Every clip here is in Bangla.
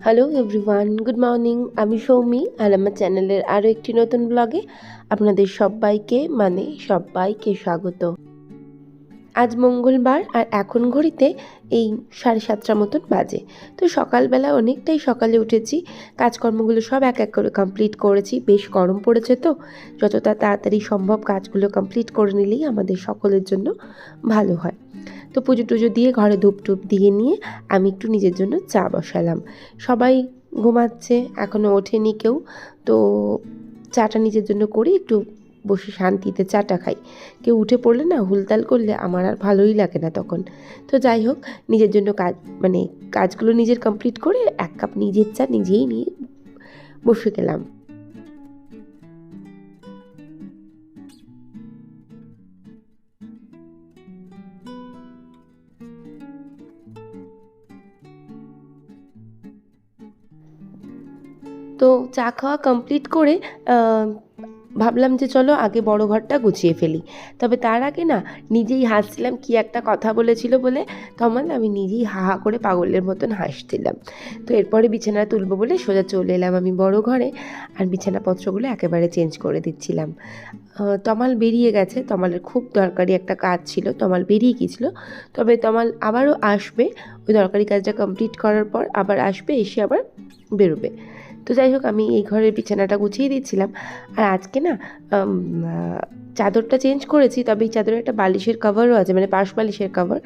হ্যালো এভরিওয়ান গুড মর্নিং আমি সৌমি, আর আমার চ্যানেলের আরও একটি নতুন ব্লগে আপনাদের সবাইকে মানে সবাইকে স্বাগত। আজ মঙ্গলবার, আর এখন ঘড়িতে এই সাড়ে সাতটা মতন বাজে। তো সকালবেলা অনেকটাই সকালে উঠেছি। কাজকর্মগুলো সব এক এক করে কমপ্লিট করেছি। বেশ গরম পড়েছে তো। যতটা তাড়াতাড়ি সম্ভব কাজগুলো কমপ্লিট করে নিলেই আমাদের সকলের জন্য ভালো হয়। তো পুজো টুজো দিয়ে ঘরে ধূপ টুপ দিয়ে নিয়ে আমি একটু নিজের জন্য চা বসালাম। সবাই ঘুমাচ্ছে এখনও ওঠেনি কেউ। তো চাটা নিজের জন্য করি, একটু বসে শান্তিতে চাটা খাই। কেউ উঠে পড়লে না হুলতাল করলে আমার আর ভালোই লাগে না তখন। তো যাই হোক, নিজের জন্য কাজ মানে কাজগুলো নিজের কমপ্লিট করে এক কাপ নিজের চা নিজেই নিয়ে বসে গেলাম। তো চা খাওয়া কমপ্লিট করে ভাবলাম যে চলো আগে বড় ঘরটা গুছিয়ে ফেলি। তবে তার আগে না, নিজেই হাসছিলাম, কি একটা কথা বলেছিল বলে। তখন আমি নিজেই হা হা করে পাগলের মতন হাসছিলাম। তো এরপরে বিছানা তুলবো বলে সোজা চলে এলাম আমি বড় ঘরে, আর বিছানাপত্রগুলো একেবারে চেঞ্জ করে দিচ্ছিলাম। তমাল বেরিয়ে গেছে। তমালের খুব দরকারি একটা কাজ ছিল। তমাল বেরিয়ে গিয়েছিল। তবে তমাল আবারও আসবে। ওই দরকারি কাজটা কমপ্লিট করার পর আবার আসবে, এসে আবার বেরোবে। তো যাই হোক, আমি এই ঘরের বিছানাটা গুছিয়ে দিচ্ছিলাম আর আজকে না চাদরটা চেঞ্জ করেছি, তবে এই চাদরে একটা বালিশের কভারও আছে মানে পাশ বালিশের কভার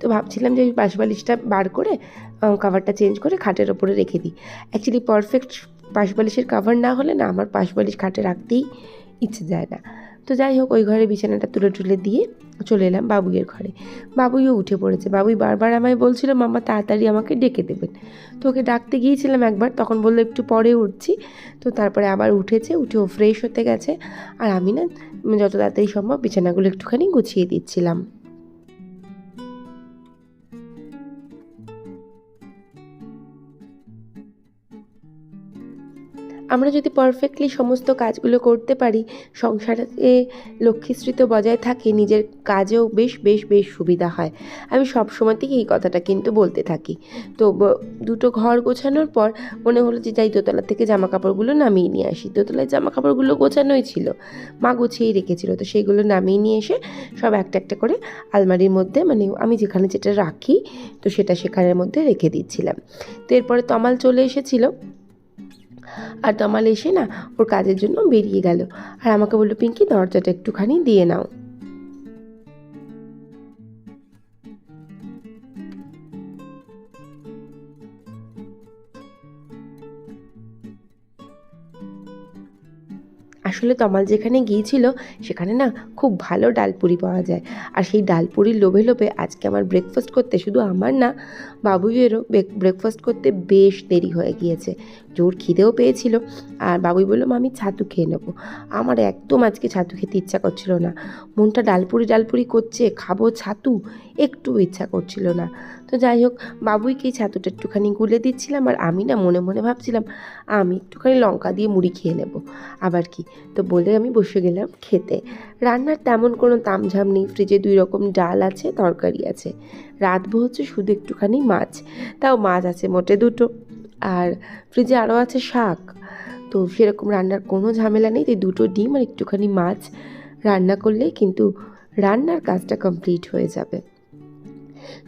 তো ভাবছিলাম যে ওই পাশ বালিশটা বার করে কভারটা চেঞ্জ করে খাটের ওপরে রেখে দিই। অ্যাকচুয়ালি পারফেক্ট পাশ বালিশের কাভার না হলে না, আমার পাশ বালিশ খাটে রাখতেই ইচ্ছে যায় না। তো যাই হোক, ওই ঘরে বিছানাটা তুলে টুলে দিয়ে চলে এলাম বাবুইয়ের ঘরে। বাবুইও উঠে পড়েছে। বাবুই বারবার আমায় বলছিল, মামা, তাড়াতাড়ি আমাকে ডেকে দেবেন। তো ওকে ডাকতে গিয়েছিলাম একবার, তখন বলল, একটু পরে উঠছি। তো তারপরে আবার উঠেছে, উঠে ও ফ্রেশ হতে গেছে। আর আমি না, যত তাড়াতাড়ি সম্ভব বিছানাগুলো একটুখানি গুছিয়ে দিচ্ছিলাম। আমরা যদি পারফেক্টলি সমস্ত কাজগুলো করতে পারি, সংসারে লক্ষ্মীশ্রী তো বজায় থাকে, নিজের কাজেও বেশ বেশ বেশ সুবিধা হয়। আমি সব সময়তেই এই কথাটা কিন্তু বলতে থাকি। তো দুটো ঘর গোছানোর পর মনে হলো যে যাই দোতলা থেকে জামা কাপড়গুলো নামিয়ে নিয়ে আসি। দোতলায় জামা কাপড়গুলো গোছানোই ছিল। মা গুছিয়েই রেখেছিল। তো সেইগুলো নামিয়ে নিয়ে এসে সব একটা একটা করে আলমারির মধ্যে মানে আমি যেখানে যেটা রাখি, তো সেটা সেখানের মধ্যে রেখে দিচ্ছিলাম। তো এরপরে তমাল চলে এসেছিল। আর তমাল এসে না ওর কাজের জন্য বেরিয়ে গেল। আর আমাকে বলল, পিঙ্কি, দরজাটা একটুখানি দিয়ে নাও। আসলে তমাল যেখানে গিয়েছিল, সেখানে না খুব ভালো ডালপুরি পাওয়া যায়। আর সেই ডালপুরির লোভে লোভে আজকে আমার ব্রেকফাস্ট করতে শুধু আমার না, বাবুইয়েরও ব্রেকফাস্ট করতে বেশ দেরি হয়ে গিয়েছে। জোর খিদেও পেয়েছিল। আর বাবুই বলল আমি ছাতু খেয়ে নেব। আমার একদম আজকে ছাতু খেতে ইচ্ছা করছিল না। মনটা ডালপুরি ডালপুরি করছে, খাব ছাতু? একটু ইচ্ছা করছিল না। তো যাই হোক, বাবুইকে ছাতুটা একটুখানি গুলে দিচ্ছিলাম আর আমি না মনে মনে ভাবছিলাম, আমি একটুখানি লঙ্কা দিয়ে মুড়ি খেয়ে নেব। আবার কি? তো বলে আমি বসে গেলাম খেতে। রান্নার তেমন কোনো তামঝাম নেই, ফ্রিজে দুই রকম ডাল আছে, তরকারি আছে। রাতবো হচ্ছে শুধু একটুখানি মাছ, তাও মাছ আছে মোটে দুটো। আর ফ্রিজে আরও আছে শাক। তো সেরকম রান্নার কোনো ঝামেলা নেই। তাই দুটো ডিম আর একটুখানি মাছ রান্না করলেই কিন্তু রান্নার কাজটা কমপ্লিট হয়ে যাবে।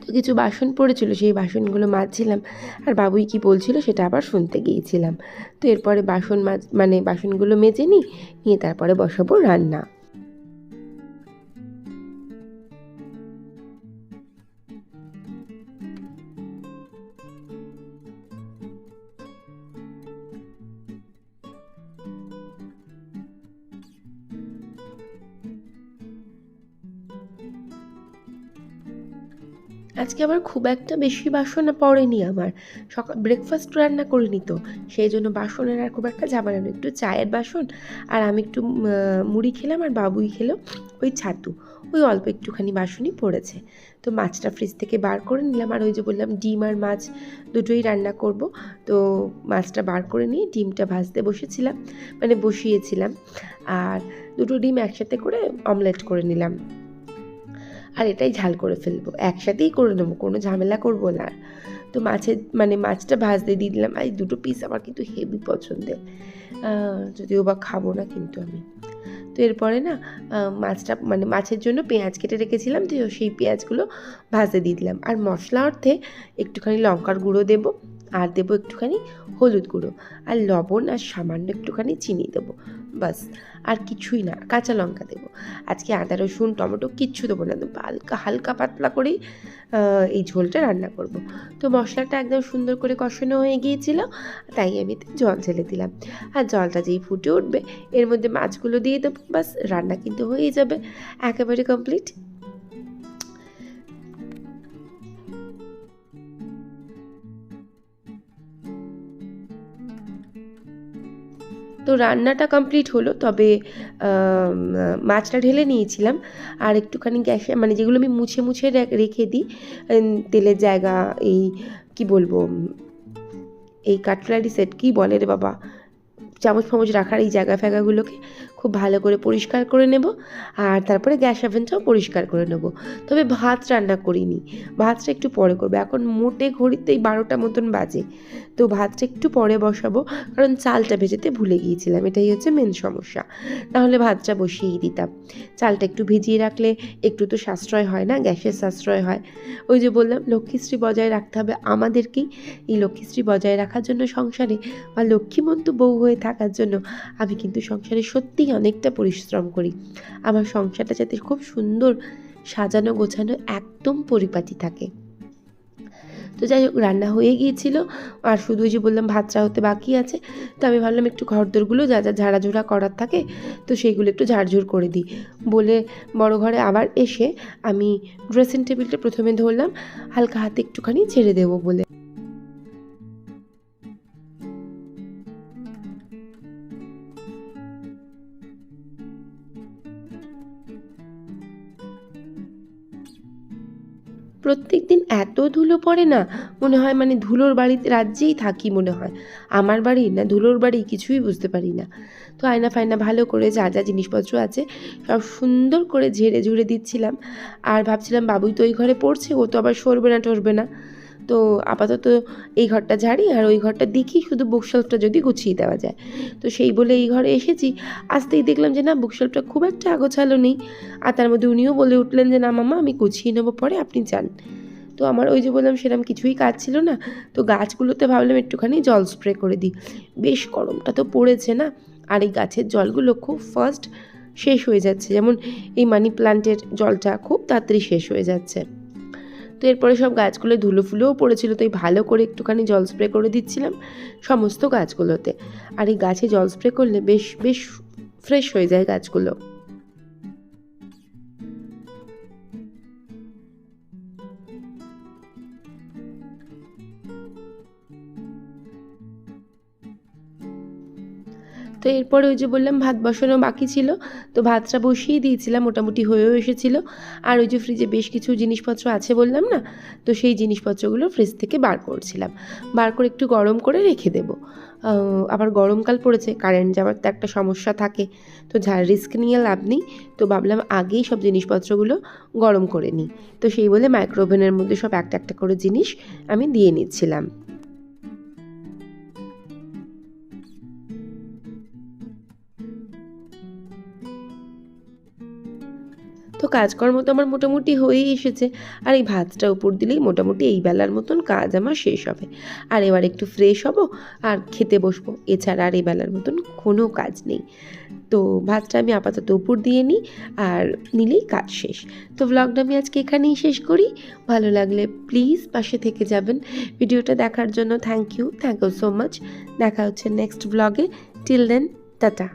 তো কিছু বাসন পড়েছিল, সেই বাসনগুলো মাজছিলাম। আর বাবুই কি বলছিল সেটা আবার শুনতে গিয়েছিলাম। তো এরপরে বাসন মাজ মানে বাসনগুলো মেজে নিই, নিয়ে তারপরে বসাবো রান্না। আজকে আবার খুব একটা বেশি বাসন পড়েনি আমার। সকাল ব্রেকফাস্ট রান্না করিনি তো সেই জন্য বাসনের আর খুব একটা ঝামেলা নেই। একটু চায়ের বাসন আর আমি একটু মুড়ি খেলাম আর বাবুই খেলো ওই ছাতু। ওই অল্প একটুখানি বাসনই পড়েছে। তো মাছটা ফ্রিজ থেকে বার করে নিলাম আর ওই যে বললাম ডিম আর মাছ দুটোই রান্না করব। তো মাছটা বার করে নিয়ে ডিমটা ভাজতে বসেছিলাম। মানে বসিয়েছিলাম। আর দুটো ডিম একসাথে করে অমলেট করে নিলাম। আর এটাই ঝাল করে ফেলব। একসাথেই করে নেব, কোনো ঝামেলা করব না। তো মাছের মানে মাছটা ভাজতে দিয়ে দিলাম। আর দুটো পিস আমার কিন্তু হেভি পছন্দের। যদিও বা খাব না কিন্তু আমি। তো এরপরে না মাছটা মানে মাছের জন্য পেঁয়াজ কেটে রেখেছিলাম, তো সেই পেঁয়াজগুলো ভাজতে দিয়ে দিলাম। আর মশলা অর্থে একটুখানি লঙ্কার গুঁড়ো দেবো, আর দেবো একটুখানি হলুদ গুঁড়ো। আর লবণ আর সামান্য একটুখানি চিনি দেবো। বাস, আর কিছুই না, কাঁচা লঙ্কা দেবো। আজকে আদা, রসুন, টমেটো কিচ্ছু দেবো না, দেবো হালকা হালকা পাতলা করেই এই ঝোলটা রান্না করব। তো মশলাটা একদম সুন্দর করে কষানো হয়ে গিয়েছিল, তাই আমি জল ঢেলে দিলাম। আর জলটা যেই ফুটে উঠবে, এর মধ্যে মাছগুলো দিয়ে দেবো, বাস, রান্না কিন্তু হয়েই যাবে, একেবারে কমপ্লিট তো রান্নাটা কমপ্লিট হলো, তবে মাছটা ঢেলে নিয়েছিলাম। আর একটুখানি গ্যাসে মানে যেগুলো আমি মুছে মুছে রেখে দিই তেলের জায়গা, এই, কি বলব, এই কাটলারি সেট কি বলে রে বাবা? চামচ ফামচ রাখার এই জায়গা ফ্যাগাগুলোকে খুব ভালো করে পরিষ্কার করে নেব। আর তারপরে গ্যাস ওভেনটাও পরিষ্কার করে নেব। তবে ভাত রান্না করিনি। ভাতটা একটু পরে করব। এখন মোটে ঘড়িতেই বারোটা মতন বাজে। তো ভাতটা একটু পরে বসাবো। কারণ চালটা ভেজেতে ভুলে গিয়েছিলাম। এটাই হচ্ছে মেন সমস্যা। তাহলে ভাতটা বসিয়েই দিতাম। চালটা একটু ভিজিয়ে রাখলে একটু তো সাশ্রয় হয় না? গ্যাসের সাশ্রয় হয়। ওই যে বললাম, লক্ষ্মীশ্রী বজায় রাখতে হবে আমাদেরকেই। এই লক্ষ্মীশ্রী বজায় রাখার জন্য সংসারে বা লক্ষ্মীমন্ত বউ হয়ে থাকার জন্য আমি কিন্তু সংসারে সত্যিই অনেকটা পরিশ্রম করি। আমার সংসারটা যাতে খুব সুন্দর সাজানো গোছানো একদম পরিপাটি থাকে। তো যাই হোক, রান্না হয়ে গিয়েছিল। আর শুধু যে বললাম ভাতটা হতে বাকি আছে। তো আমি ভাবলাম একটু ঘরদোরগুলো যা যা ঝাড়াঝোড়া করার থাকে, তো সেইগুলো একটু ঝাড়ঝুড় করে দিই। বলে বড় ঘরে আবার এসে আমি ড্রেসিং টেবিলটা প্রথমে ধরলাম, হালকা হাতে একটুখানি ছেড়ে দেবো বলে। এত ধুলো পড়ে না, মনে হয় মানে ধুলোর বাড়িতে রাজ্যেই থাকি মনে হয়। আমার বাড়ি না, ধুলোর বাড়ি কিছুই বুঝতে পারি না। তো আয়না ফায়না ভালো করে যা যা জিনিসপত্র আছে, সব সুন্দর করে ঝেড়ে ঝুড়ে দিচ্ছিলাম। আর ভাবছিলাম বাবুই তো ওই ঘরে পড়ছে, ও তো আবার সরবে না, টরবে না। তো আপাতত এই ঘরটা ঝাড়ি, আর ওই ঘরটা দেখি শুধু বুকশেলফটা যদি গুছিয়ে দেওয়া যায়। তো সেই বলে এই ঘরে এসেছি। আসতেই দেখলাম যে না বুকশেলফটা খুব একটা আগোছালো নেই। আর তার মধ্যে উনিও বলে উঠলেন যে, না মামা আমি গুছিয়ে নেব, পরে আপনি যান। তো আমার ওই যে বললাম সেরকম কিছুই কাজ ছিল না, তো গাছগুলোতে ভাবলাম একটুখানি জল স্প্রে করে দিই। বেশ গরমটা তো পড়েছে না, আর এই গাছের জলগুলো খুব ফার্স্ট শেষ হয়ে যাচ্ছে, যেমন এই মানি প্লান্টের জলটা খুব তাড়াতাড়ি শেষ হয়ে যাচ্ছে। তো এরপরে সব গাছগুলো ধুলো ফুলোও পড়েছিল তাই ভালো করে একটুখানি জল স্প্রে করে দিচ্ছিলাম সমস্ত গাছগুলোতে। আর এই গাছে জল স্প্রে করলে বেশ বেশ ফ্রেশ হয়ে যায় গাছগুলো। তো এরপরে ওই যে বললাম, ভাত বসানো বাকি ছিল। তো ভাতটা বসিয়ে দিয়েছিলাম, মোটামুটি হয়েও এসেছিল। আর ওই যে ফ্রিজে বেশ কিছু জিনিসপত্র আছে বললাম না, তো সেই জিনিসপত্রগুলো ফ্রিজ থেকে বার করছিলাম। বার করে একটু গরম করে রেখে দেবো। আবার গরমকাল পড়েছে কারেন্ট যাওয়ার তো একটা সমস্যা থাকে। তো যা রিস্ক নিয়ে লাভ নেই। তো ভাবলাম আগেই সব জিনিসপত্রগুলো গরম করে নিই। তো সেই বলে মাইক্রোওভেনের মধ্যে সব একটা একটা করে জিনিস আমি দিয়ে নিচ্ছিলাম। কাজকর্ম তো আমার মোটামুটি হয়েই এসেছে। আর এই ভাতটা উপর দিলেই মোটামুটি এই বেলার মতন কাজ আমার শেষ হবে। আর এবার একটু ফ্রেশ হব আর খেতে বসবো। এছাড়া আর এই বেলার মতন কোনো কাজ নেই। তো ভাতটা আমি আপাতত উপর দিয়ে নিই আর নিলেই কাজ শেষ। তো ব্লগটা আমি আজকে এখানেই শেষ করি। ভালো লাগলে প্লিজ পাশে থেকে যাবেন। ভিডিওটা দেখার জন্য thank you thank you so much দেখা হচ্ছে নেক্সট ব্লগে টিল দেন টাটা